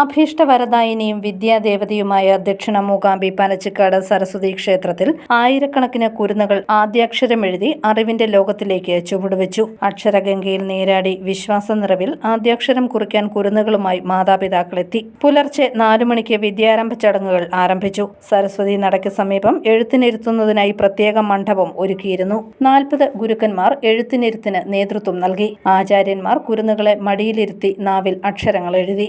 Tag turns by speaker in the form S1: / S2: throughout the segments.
S1: അഭീഷ്ടവരദായിനിയും വിദ്യാദേവതയുമായ ദക്ഷിണ മൂകാംബി പനച്ചിക്കാട് സരസ്വതി ക്ഷേത്രത്തിൽ ആയിരക്കണക്കിന് കുരുന്നുകൾ ആദ്യാക്ഷരമെഴുതി അറിവിന്റെ ലോകത്തിലേക്ക് ചുവടുവെച്ചു. അക്ഷരഗംഗയിൽ നീരാടി വിശ്വാസ നിറവിൽ ആദ്യാക്ഷരം കുറിക്കാൻ കുരുന്നുകളുമായി മാതാപിതാക്കളെത്തി. പുലർച്ചെ നാലു മണിക്ക് വിദ്യാരംഭ ചടങ്ങുകൾ ആരംഭിച്ചു. സരസ്വതി നടയ്ക്ക് സമീപം എഴുത്തിനിരുത്തുന്നതിനായി പ്രത്യേക മണ്ഡപം ഒരുക്കിയിരുന്നു. നാൽപ്പത് ഗുരുക്കന്മാർ എഴുത്തിനിരുത്തിന് നേതൃത്വം നൽകി. ആചാര്യന്മാർ കുരുന്നുകളെ മടിയിലിരുത്തി നാവിൽ അക്ഷരങ്ങൾ എഴുതി.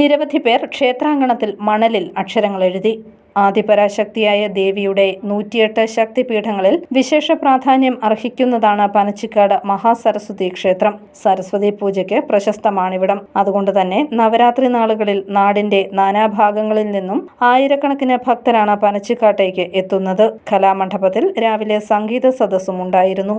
S1: നിരവധി പേർ ക്ഷേത്രാങ്കണത്തിൽ മണലിൽ അക്ഷരങ്ങൾ എഴുതി ആദിപരാശക്തിയായ ദേവിയുടെ നൂറ്റിയെട്ട് ശക്തിപീഠങ്ങളിൽ വിശേഷ പ്രാധാന്യം അർഹിക്കുന്നതാണ് പനച്ചിക്കാട് മഹാസരസ്വതി ക്ഷേത്രം. സരസ്വതി പൂജയ്ക്ക് പ്രശസ്തമാണിവിടം. അതുകൊണ്ട് തന്നെ നവരാത്രി നാളുകളിൽ നാടിന്റെ നാനാഭാഗങ്ങളിൽ നിന്നും ആയിരക്കണക്കിന് ഭക്തരാണ് പനച്ചിക്കാട്ടേക്ക് എത്തുന്നത്. കലാമണ്ഡപത്തിൽ രാവിലെ സംഗീത സദസ്സും ഉണ്ടായിരുന്നു.